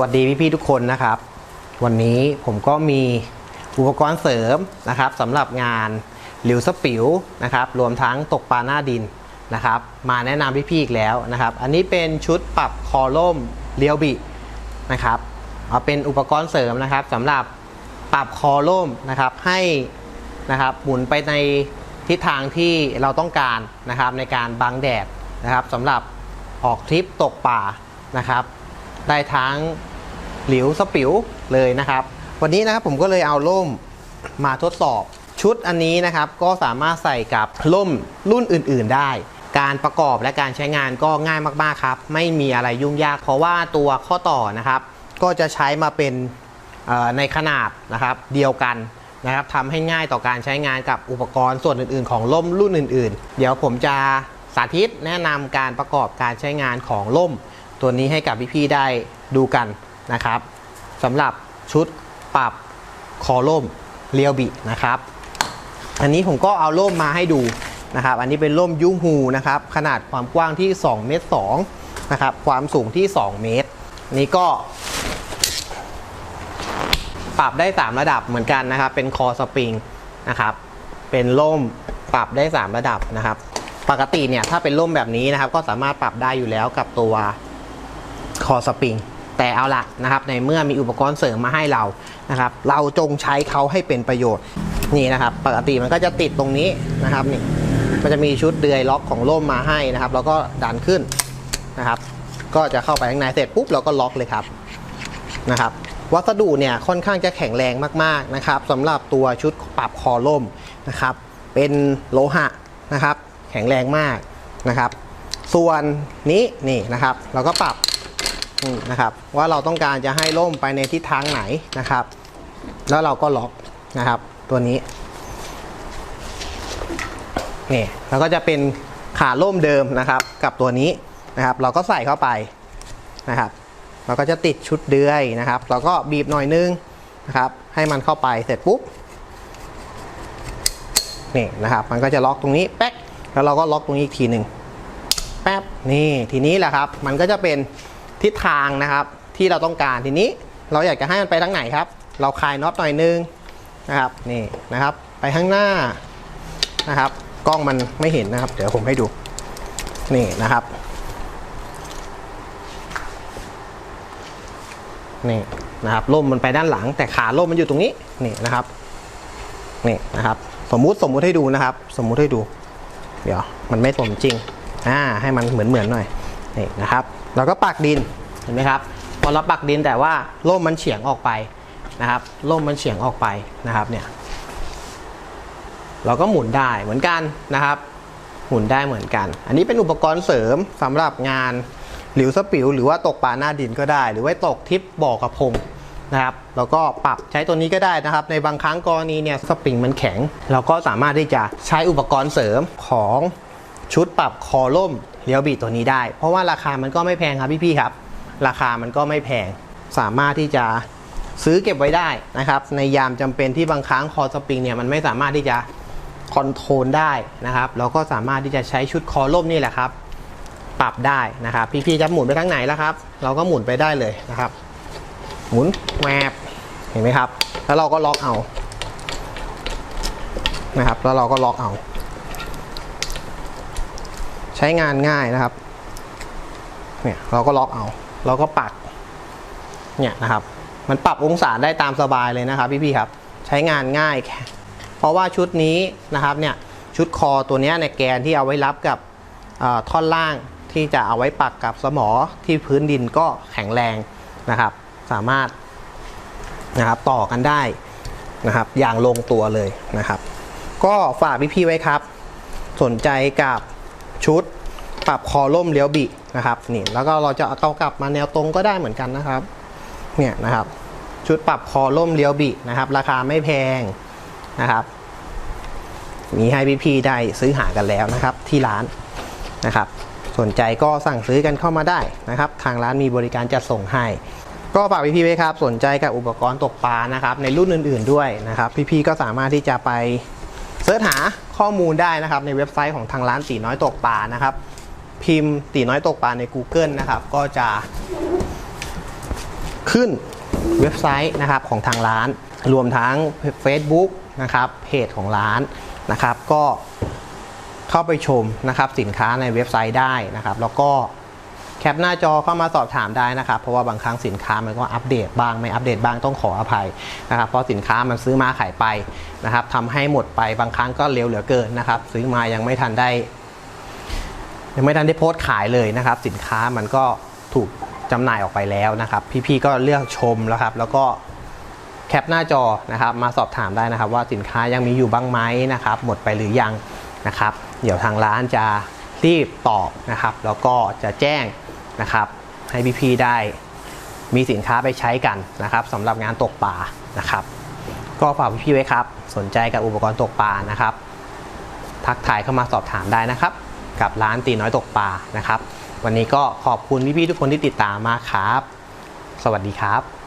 วัสดีพี่ๆทุกคนนะครับ วันนี้ผมก็มีอุปกรณ์เสริมนะครับสำหรับงานหลิวสปิวนะครับรวมทั้งตกปลาหน้าดินนะครับ มาแนะนำพี่ๆอีกแล้วนะครับ อันนี้เป็นชุดปรับคอล่มเรียวบินะครับเอาเป็นอุปกรณ์เสริมนะครับสำหรับปรับคอล่มนะครับให้นะครับหมุนไปในทิศทางที่เราต้องการนะครับในการบังแดดนะครับสำหรับออกทริปตกป่านะครับ ได้ทั้งหลิวสปิวเลยนะครับ วันนี้นะครับผมก็เลยเอาล่มมาทดสอบชุดอันนี้นะครับ ก็สามารถใส่กับล่มรุ่นอื่น ๆ ได้ การประกอบและการใช้งานก็ง่ายมากๆครับ ไม่มีอะไรยุ่งยาก เพราะว่าตัวข้อต่อนะครับ ก็จะใช้มาเป็นในขนาดนะครับเดียวกันนะครับทำให้ง่ายต่อการใช้งานกับอุปกรณ์ส่วนอื่น ๆ ของล่มรุ่นอื่น ๆ เดี๋ยวผมจะสาธิตแนะนำการประกอบการใช้งานของล่ม ตัวนี้ให้กับพี่ๆได้ดูกันนะครับสำหรับชุดปรับคอล่มเรียวบินะครับ อันนี้ผมก็เอาล่มมาให้ดูนะครับ อันนี้เป็นล่มยุ้งฮูนะครับ ขนาดความกว้างที่2เมตร2นะครับ ความสูงที่ 2 เมตร นี่ก็ ปรับได้ 3 ระดับเหมือนกันนะครับ เป็นคอสปริงนะครับ เป็นล่มปรับได้ 3 ระดับนะครับ ปกติเนี่ยถ้าเป็นล่มแบบนี้นะครับ ก็สามารถปรับได้อยู่แล้วกับตัว คอสปริงแต่เอาละนะครับในเมื่อมีอุปกรณ์เสริมมาให้เรานะครับ เราจงใช้เขาให้เป็นประโยชน์นี่นะครับ ปกติมันก็จะติดตรงนี้นะครับนี่มันจะมีชุดเดือยล็อกของล่มมาให้นะครับ แล้วก็ดันขึ้นนะครับ ก็จะเข้าไปข้างในเสร็จปุ๊บเราก็ล็อกเลยครับนะครับ วัสดุเนี่ยค่อนข้างจะแข็งแรงมากๆนะครับสำหรับตัวชุดปรับคอล่มนะครับ เป็นโลหะนะครับ แข็งแรงมากนะครับ ส่วนนี้นี่นะครับ เราก็ปรับ นะครับ ว่าเราต้องการจะให้ล่มไปในทิศทางไหนนะครับ แล้วเราก็ล็อกนะครับ ตัวนี้นี่แล้วก็จะเป็นขาล่มเดิมนะครับ กับตัวนี้นะครับ เราก็ใส่เข้าไปนะครับ เราก็จะติดชุดเดือยนะครับ เราก็บีบหน่อยนึงนะครับ ให้มันเข้าไปเสร็จปุ๊บนี่นะครับ มันก็จะล็อกตรงนี้แป๊กแล้วเราก็ล็อกตรงนี้อีกทีหนึ่งแป๊บนี่ทีนี้แหละครับ มันก็จะเป็น ทิศทางนะครับที่เราต้องการทีนี้เราอยากจะให้มันไปทางไหนครับ เราคลายน็อตหน่อยนึงนะครับนี่นะครับ ไปข้างหน้านะครับ กล้องมันไม่เห็นนะครับ เดี๋ยวผมให้ดูนี่นะครับนี่นะครับล่มมันไปด้านหลัง แต่ขาล่มมันอยู่ตรงนี้นี่นะครับนี่นะครับ สมมุติสมมุติให้ดูนะครับ สมมุติให้ดู เดี๋ยวมันไม่สมจริงอ่าให้มันเหมือนเหมือนหน่อยนี่นะครับ เราก็ปักดินเห็นไหมครับพอเราปักดินแต่ว่าล่มมันเฉียงออกไปนะครับล่มมันเฉียงออกไปนะครับเนี่ยเราก็หมุนได้เหมือนกันนะครับหมุนได้เหมือนกัน อันนี้เป็นอุปกรณ์เสริมสำหรับงานหลิวสปิวหรือว่าตกปลาหน้าดินก็ได้ หรือว่าตกทิปบ่อกระพงนะครับแล้วก็ปรับใช้ตัวนี้ก็ได้นะครับ ในบางครั้งกรณีเนี่ยสปริงมันแข็ง เราก็สามารถที่จะใช้อุปกรณ์เสริมของ ชุดปรับคอล่มเลี้ยวบีตัวนี้ได้ เพราะว่าราคามันก็ไม่แพงครับพี่ๆครับ ราคามันก็ไม่แพงสามารถที่จะซื้อเก็บไว้ได้นะครับ ในยามจำเป็นที่บางครั้งคอสปริงเนี่ยมันไม่สามารถที่จะคอนโทรลได้นะครับแล้วก็สามารถที่จะใช้ชุดคอล่มนี่แหละครับ ปรับได้นะครับ พี่ๆจะหมุนไปทางไหนแล้วครับ เราก็หมุนไปได้เลยนะครับ หมุนแวบเห็นไหมครับ แล้วเราก็ล็อกเอานะครับ แล้วเราก็ล็อกเอา ใช้งานง่ายนะครับ เนี่ยเราก็ล็อกเอา เราก็ปักเนี่ยนะครับ มันปรับองศาได้ตามสบายเลยนะครับพี่ๆครับ ใช้งานง่ายแค่เพราะว่าชุดนี้นะครับเนี่ยชุดคอตัวนี้ในแกนที่เอาไว้รับกับท่อนล่างที่จะเอาไว้ปักกับสมอที่พื้นดินก็แข็งแรงนะครับ สามารถนะครับต่อกันได้นะครับอย่างลงตัวเลยนะครับ ก็ฝากพี่ๆไว้ครับ สนใจกับ ชุดปรับคอล่มเลี้ยวบินะครับนี่แล้วก็เราจะเอากลับมาแนวตรงก็ได้เหมือนกันนะครับเนี่ยนะครับชุดปรับคอล่มเลี้ยวบินะครับ ราคาไม่แพงนะครับ มีให้พี่ๆได้ซื้อหากันแล้วนะครับ ที่ร้านนะครับ สนใจก็สั่งซื้อกันเข้ามาได้นะครับ ทางร้านมีบริการจัดส่งให้ ก็ฝากพี่ๆไว้ครับ สนใจกับอุปกรณ์ตกปลานะครับ ในรุ่นอื่น ๆด้วยนะครับ พี่ๆก็สามารถที่จะไป เสิร์ชหาข้อมูลได้นะครับในเว็บไซต์ของทางร้านตีน้อยตกปลานะครับ พิมพ์ตีน้อยตกปลาใน Google นะครับ ก็จะขึ้นเว็บไซต์นะครับของทางร้าน รวมทั้ง Facebook นะครับเพจของร้านนะครับ ก็เข้าไปชมนะครับสินค้าในเว็บไซต์ได้นะครับ แล้วก็ แคปหน้าจอเข้ามาสอบถามได้นะครับ เพราะว่าบางครั้งสินค้ามันก็อัปเดตบ้างไม่อัปเดตบ้างต้องขออภัยนะครับเพราะสินค้ามันซื้อมาขายไปนะครับทำให้หมดไปบางครั้งก็เร็วเหลือเกินนะครับ ซื้อมายังไม่ทันได้ยังไม่ทันได้โพสต์ขายเลยนะครับ สินค้ามันก็ถูกจำหน่ายออกไปแล้วนะครับ พี่ๆก็เลือกชมแล้วครับ แล้วก็แคปหน้าจอนะครับ มาสอบถามได้นะครับ ว่าสินค้ายังมีอยู่บ้างไหมนะครับ หมดไปหรือยังนะครับ เดี๋ยวทางร้านจะ รีบตอบนะครับ แล้วก็จะแจ้งนะครับให้พี่ๆได้มีสินค้าไปใช้กันนะครับสำหรับงานตกปลานะครับ ก็ฝากพี่ๆไว้ครับ สนใจกับอุปกรณ์ตกปลานะครับ ทักทายเข้ามาสอบถามได้นะครับ กับร้านตีน้อยตกปลานะครับ วันนี้ก็ขอบคุณพี่ๆทุกคนที่ติดตามมาครับ สวัสดีครับ